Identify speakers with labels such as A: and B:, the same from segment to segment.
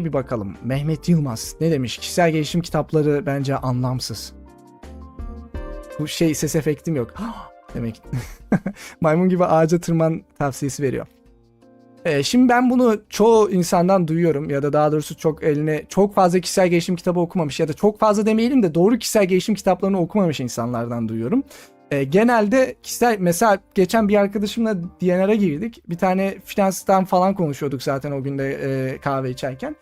A: Bir bakalım. Mehmet Yılmaz ne demiş? Kişisel gelişim kitapları bence anlamsız. Bu şey ses efektim yok. Demek. Maymun gibi ağaca tırman tavsiyesi veriyor. Ee, şimdi ben bunu çoğu insandan duyuyorum ya da daha doğrusu çok eline çok fazla kişisel gelişim kitabı okumamış ya da çok fazla demeyelim de doğru kişisel gelişim kitaplarını okumamış insanlardan duyuyorum. Ee, genelde kişisel mesela geçen bir arkadaşımla DNR'a girdik. Bir tane finanstan falan konuşuyorduk zaten o günde e, kahve içerken.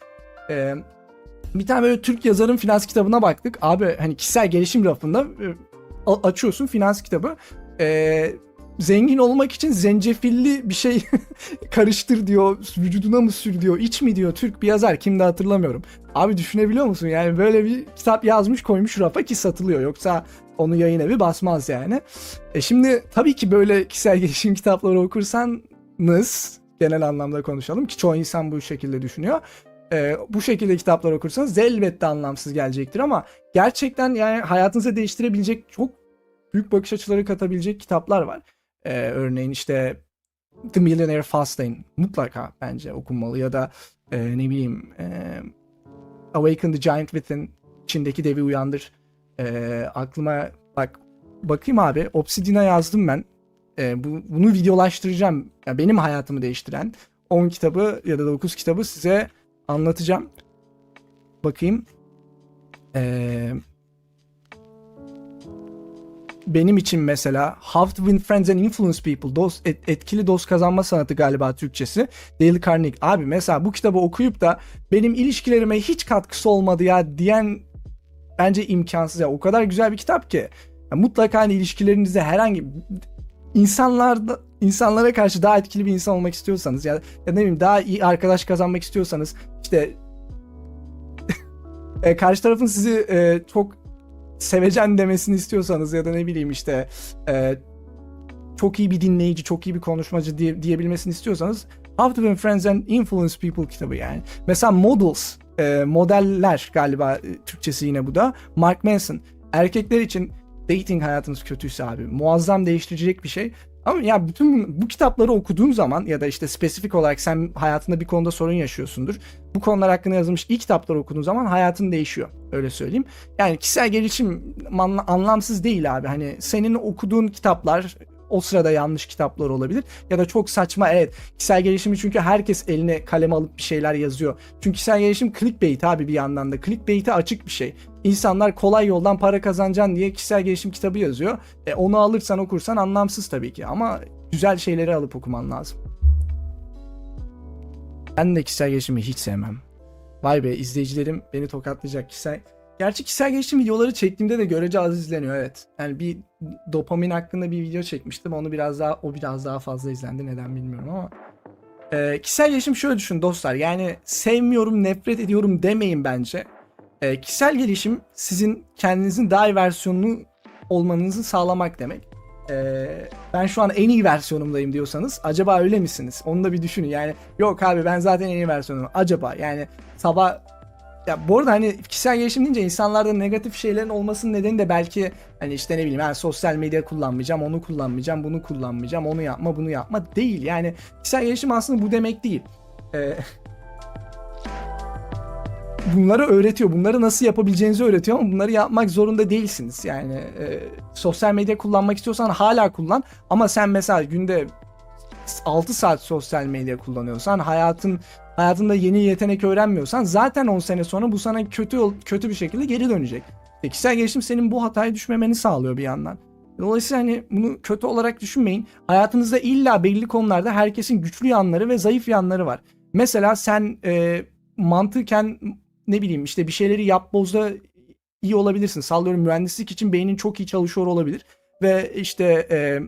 A: Ee, bir tane böyle Türk yazarın finans kitabına baktık. Abi hani kişisel gelişim rafında e, açıyorsun finans kitabı. Ee, zengin olmak için zencefilli bir şey karıştır diyor. Vücuduna mı sür diyor. iç mi diyor. Türk bir yazar. Kimde hatırlamıyorum. Abi düşünebiliyor musun? Yani böyle bir kitap yazmış koymuş rafa ki satılıyor. Yoksa onu yayın evi basmaz yani. E şimdi tabii ki böyle kişisel gelişim kitapları okursanız genel anlamda konuşalım ki çoğu insan bu şekilde düşünüyor. E, bu şekilde kitaplar okursanız elbette anlamsız gelecektir ama gerçekten yani hayatınızı değiştirebilecek çok büyük bakış açıları katabilecek kitaplar var. E, örneğin işte The Millionaire Fastlane mutlaka bence okunmalı ya da e, ne bileyim e, Awaken the Giant Within içindeki devi uyandır. E, aklıma bak bakayım abi Obsidian'a yazdım ben. E, bu, bunu videolaştıracağım. Ya benim hayatımı değiştiren 10 kitabı ya da 9 kitabı size anlatacağım. Bakayım. Eee benim için mesela How to Win Friends and Influence People dost, et- etkili dost kazanma sanatı galiba Türkçesi. Dale Carnegie. Abi mesela bu kitabı okuyup da benim ilişkilerime hiç katkısı olmadı ya diyen bence imkansız ya. O kadar güzel bir kitap ki. Ya mutlaka hani ilişkilerinizde herhangi insanlarda insanlara karşı daha etkili bir insan olmak istiyorsanız ya, ya ne bileyim daha iyi arkadaş kazanmak istiyorsanız işte e, karşı tarafın sizi e, çok sevecen demesini istiyorsanız ya da ne bileyim işte e, çok iyi bir dinleyici, çok iyi bir konuşmacı diye, diyebilmesini istiyorsanız How to Win Friends and Influence People kitabı yani. Mesela Models, e, modeller galiba e, Türkçesi yine bu da. Mark Manson. Erkekler için dating hayatınız kötüyse abi muazzam değiştirecek bir şey. Ama ya bütün bu, kitapları okuduğun zaman ya da işte spesifik olarak sen hayatında bir konuda sorun yaşıyorsundur. Bu konular hakkında yazılmış ilk kitapları okuduğun zaman hayatın değişiyor. Öyle söyleyeyim. Yani kişisel gelişim anla- anlamsız değil abi. Hani senin okuduğun kitaplar o sırada yanlış kitaplar olabilir. Ya da çok saçma evet. Kişisel gelişimi çünkü herkes eline kalem alıp bir şeyler yazıyor. Çünkü kişisel gelişim clickbait abi bir yandan da. Clickbait'e açık bir şey. İnsanlar kolay yoldan para kazanacaksın diye kişisel gelişim kitabı yazıyor. E, onu alırsan okursan anlamsız tabii ki ama güzel şeyleri alıp okuman lazım. Ben de kişisel gelişimi hiç sevmem. Vay be izleyicilerim beni tokatlayacak kişisel. Gerçi kişisel gelişim videoları çektiğimde de görece az izleniyor evet. Yani bir dopamin hakkında bir video çekmiştim. Onu biraz daha o biraz daha fazla izlendi neden bilmiyorum ama. Ee, kişisel gelişim şöyle düşün dostlar. Yani sevmiyorum, nefret ediyorum demeyin bence. Ee, kişisel gelişim sizin kendinizin daha iyi versiyonunu olmanızı sağlamak demek. Ee, ben şu an en iyi versiyonumdayım diyorsanız acaba öyle misiniz? Onu da bir düşünün. Yani yok abi ben zaten en iyi versiyonum. Acaba yani sabah ya bu arada hani kişisel gelişim deyince insanlarda negatif şeylerin olmasının nedeni de belki hani işte ne bileyim yani sosyal medya kullanmayacağım, onu kullanmayacağım, bunu kullanmayacağım, onu yapma, bunu yapma değil. Yani kişisel gelişim aslında bu demek değil. Ee, bunları öğretiyor. Bunları nasıl yapabileceğinizi öğretiyor ama bunları yapmak zorunda değilsiniz. Yani e, sosyal medya kullanmak istiyorsan hala kullan ama sen mesela günde 6 saat sosyal medya kullanıyorsan hayatın hayatında yeni yetenek öğrenmiyorsan zaten 10 sene sonra bu sana kötü kötü bir şekilde geri dönecek. E, kişisel gelişim senin bu hataya düşmemeni sağlıyor bir yandan. Dolayısıyla hani bunu kötü olarak düşünmeyin. Hayatınızda illa belli konularda herkesin güçlü yanları ve zayıf yanları var. Mesela sen e, mantıken ne bileyim işte bir şeyleri yapbozda iyi olabilirsin. Sallıyorum mühendislik için beynin çok iyi çalışıyor olabilir. Ve işte e,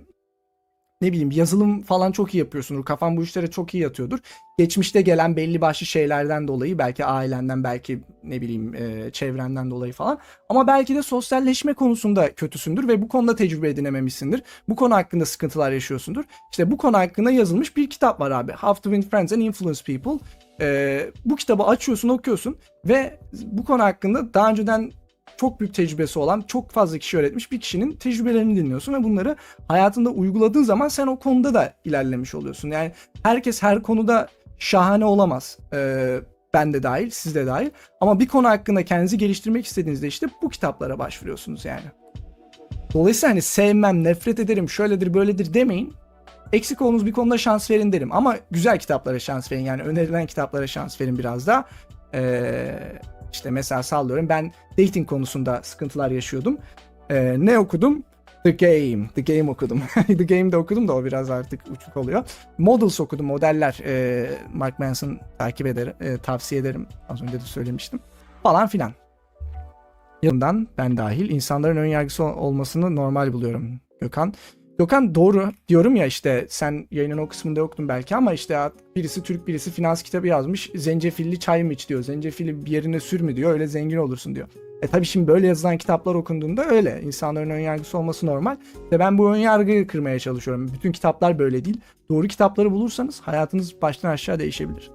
A: ne bileyim yazılım falan çok iyi yapıyorsundur. Kafan bu işlere çok iyi yatıyordur. Geçmişte gelen belli başlı şeylerden dolayı belki ailenden belki ne bileyim e, çevrenden dolayı falan. Ama belki de sosyalleşme konusunda kötüsündür ve bu konuda tecrübe edinememişsindir. Bu konu hakkında sıkıntılar yaşıyorsundur. İşte bu konu hakkında yazılmış bir kitap var abi. How to Win Friends and Influence People. E, bu kitabı açıyorsun okuyorsun ve bu konu hakkında daha önceden çok büyük tecrübesi olan, çok fazla kişi öğretmiş bir kişinin tecrübelerini dinliyorsun ve bunları hayatında uyguladığın zaman sen o konuda da ilerlemiş oluyorsun. Yani herkes her konuda şahane olamaz. Ee, Ben de dahil, siz de dahil. Ama bir konu hakkında kendinizi geliştirmek istediğinizde işte bu kitaplara başvuruyorsunuz yani. Dolayısıyla hani sevmem, nefret ederim, şöyledir, böyledir demeyin. Eksik olduğunuz bir konuda şans verin derim. Ama güzel kitaplara şans verin. Yani önerilen kitaplara şans verin biraz da. Ee, işte mesela sallıyorum ben dating konusunda sıkıntılar yaşıyordum. Ee, ne okudum? The Game. The Game okudum. The Game'de okudum da o biraz artık uçuk oluyor. Models okudum. Modeller. Ee, Mark Manson takip ederim. e, tavsiye ederim. Az önce de söylemiştim. Falan filan. Yanından ben dahil insanların ön yargısı ol- olmasını normal buluyorum Gökhan. Gökhan doğru diyorum ya işte sen yayının o kısmında yoktun belki ama işte birisi Türk birisi finans kitabı yazmış. Zencefilli çay mı iç diyor. Zencefili bir yerine sür mü diyor. Öyle zengin olursun diyor. E tabi şimdi böyle yazılan kitaplar okunduğunda öyle. İnsanların ön yargısı olması normal. Ve ben bu ön yargıyı kırmaya çalışıyorum. Bütün kitaplar böyle değil. Doğru kitapları bulursanız hayatınız baştan aşağı değişebilir.